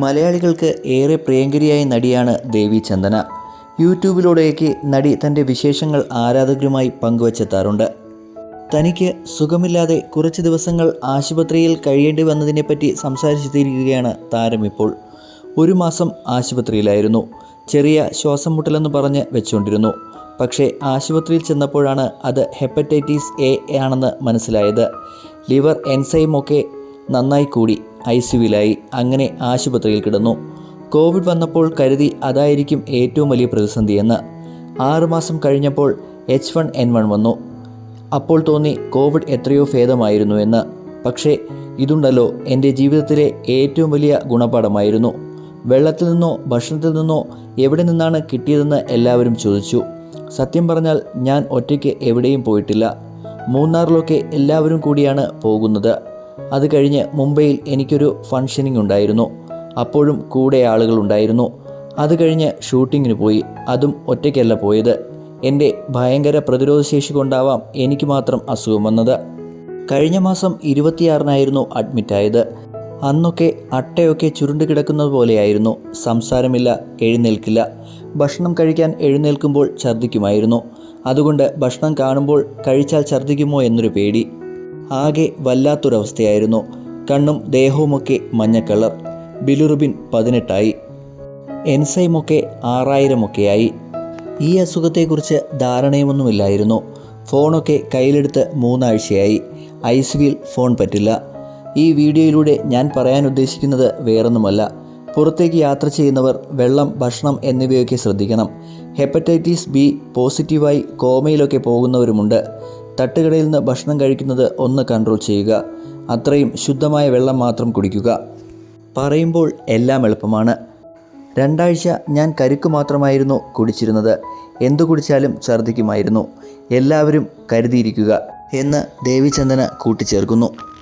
മലയാളികൾക്ക് ഏറെ പ്രിയങ്കരിയായ നടിയാണ് ദേവി ചന്ദന. യൂട്യൂബിലൂടെയൊക്കെ നടി തന്റെ വിശേഷങ്ങൾ ആരാധകരുമായി പങ്കുവച്ചെത്താറുണ്ട്. തനിക്ക് സുഖമില്ലാതെ കുറച്ച് ദിവസങ്ങൾ ആശുപത്രിയിൽ കഴിയേണ്ടി വന്നതിനെപ്പറ്റി സംസാരിച്ചെത്തിയിരിക്കുകയാണ് താരം ഇപ്പോൾ. ഒരു മാസം ആശുപത്രിയിലായിരുന്നു. ചെറിയ ശ്വാസം മുട്ടലെന്ന് പറഞ്ഞ് വെച്ചുകൊണ്ടിരുന്നു. പക്ഷേ ആശുപത്രിയിൽ ചെന്നപ്പോഴാണ് അത് ഹെപ്പറ്റൈറ്റിസ് എ ആണെന്ന് മനസ്സിലായത്. ലിവർ എൻസൈമൊക്കെ നന്നായി കൂടി. ഐ സിയുവിലായി അങ്ങനെ ആശുപത്രിയിൽ കിടന്നു. കോവിഡ് വന്നപ്പോൾ കരുതി അതായിരിക്കും ഏറ്റവും വലിയ പ്രതിസന്ധിയെന്ന് ആറുമാസം കഴിഞ്ഞപ്പോൾ എച്ച് വൺ എൻ വൺ വന്നു. അപ്പോൾ തോന്നി കോവിഡ് എത്രയോ ഭേദമായിരുന്നു എന്ന്. പക്ഷേ ഇതുണ്ടല്ലോ എന്റെ ജീവിതത്തിലെ ഏറ്റവും വലിയ ഗുണപാഠമായിരുന്നു. വെള്ളത്തിൽ നിന്നോ ഭക്ഷണത്തിൽ നിന്നോ എവിടെ നിന്നാണ് കിട്ടിയതെന്ന് എല്ലാവരും ചോദിച്ചു. സത്യം പറഞ്ഞാൽ ഞാൻ ഒറ്റയ്ക്ക് എവിടെയും പോയിട്ടില്ല. മൂന്നാറിലൊക്കെ എല്ലാവരും കൂടിയാണ് പോകുന്നത്. അത് കഴിഞ്ഞ് മുംബൈയിൽ എനിക്കൊരു ഫങ്ഷനിങ് ഉണ്ടായിരുന്നു. അപ്പോഴും കൂടെ ആളുകളുണ്ടായിരുന്നു അത് കഴിഞ്ഞ് ഷൂട്ടിങ്ങിന് പോയി. അതും ഒറ്റയ്ക്കല്ല പോയത്. എന്റെ ഭയങ്കര പ്രതിരോധശേഷി കൊണ്ടാവാം എനിക്ക് മാത്രം അസുഖം വന്നത്. കഴിഞ്ഞ മാസം ഇരുപത്തിയാറിനായിരുന്നു അഡ്മിറ്റായത് അന്നൊക്കെ അട്ടയൊക്കെ ചുരുണ്ട് കിടക്കുന്നത് പോലെയായിരുന്നു. സംസാരമില്ല എഴുന്നേൽക്കില്ല. ഭക്ഷണം കഴിക്കാൻ എഴുന്നേൽക്കുമ്പോൾ ഛർദ്ദിക്കുമായിരുന്നു അതുകൊണ്ട് ഭക്ഷണം കാണുമ്പോൾ കഴിച്ചാൽ ഛർദ്ദിക്കുമോ എന്നൊരു പേടി. ആകെ വല്ലാത്തൊരവസ്ഥയായിരുന്നു. കണ്ണും ദേഹവുമൊക്കെ മഞ്ഞ കളർ. ബിലുറുബിൻ പതിനെട്ടായി. എൻസൈമൊക്കെ ആറായിരമൊക്കെയായി. ഈ അസുഖത്തെക്കുറിച്ച് ധാരണയുമൊന്നുമില്ലായിരുന്നു. ഫോണൊക്കെ കയ്യിലെടുത്ത് മൂന്നാഴ്ചയായി. ഐസ് വീൽ ഫോൺ പറ്റില്ല. ഈ വീഡിയോയിലൂടെ ഞാൻ പറയാൻ ഉദ്ദേശിക്കുന്നത് വേറൊന്നുമല്ല. പുറത്തേക്ക് യാത്ര ചെയ്യുന്നവർ വെള്ളം ഭക്ഷണം എന്നിവയൊക്കെ ശ്രദ്ധിക്കണം. ഹെപ്പറ്റൈറ്റിസ് ബി പോസിറ്റീവായി കോമയിലൊക്കെ പോകുന്നവരുമുണ്ട്. തട്ടുകടയിൽ നിന്ന് ഭക്ഷണം കഴിക്കുന്നത് ഒന്ന് കൺട്രോൾ ചെയ്യുക. അത്രയും ശുദ്ധമായ വെള്ളം മാത്രം കുടിക്കുക. പറയുമ്പോൾ എല്ലാം എളുപ്പമാണ്. രണ്ടാഴ്ച ഞാൻ കരുക്ക് മാത്രമായിരുന്നു കുടിച്ചിരുന്നത്. എന്തു കുടിച്ചാലും ഛർദ്ദിക്കുമായിരുന്നു എല്ലാവരും കരുതിയിരിക്കുക എന്ന് ദേവിചന്ദന കൂട്ടിച്ചേർക്കുന്നു.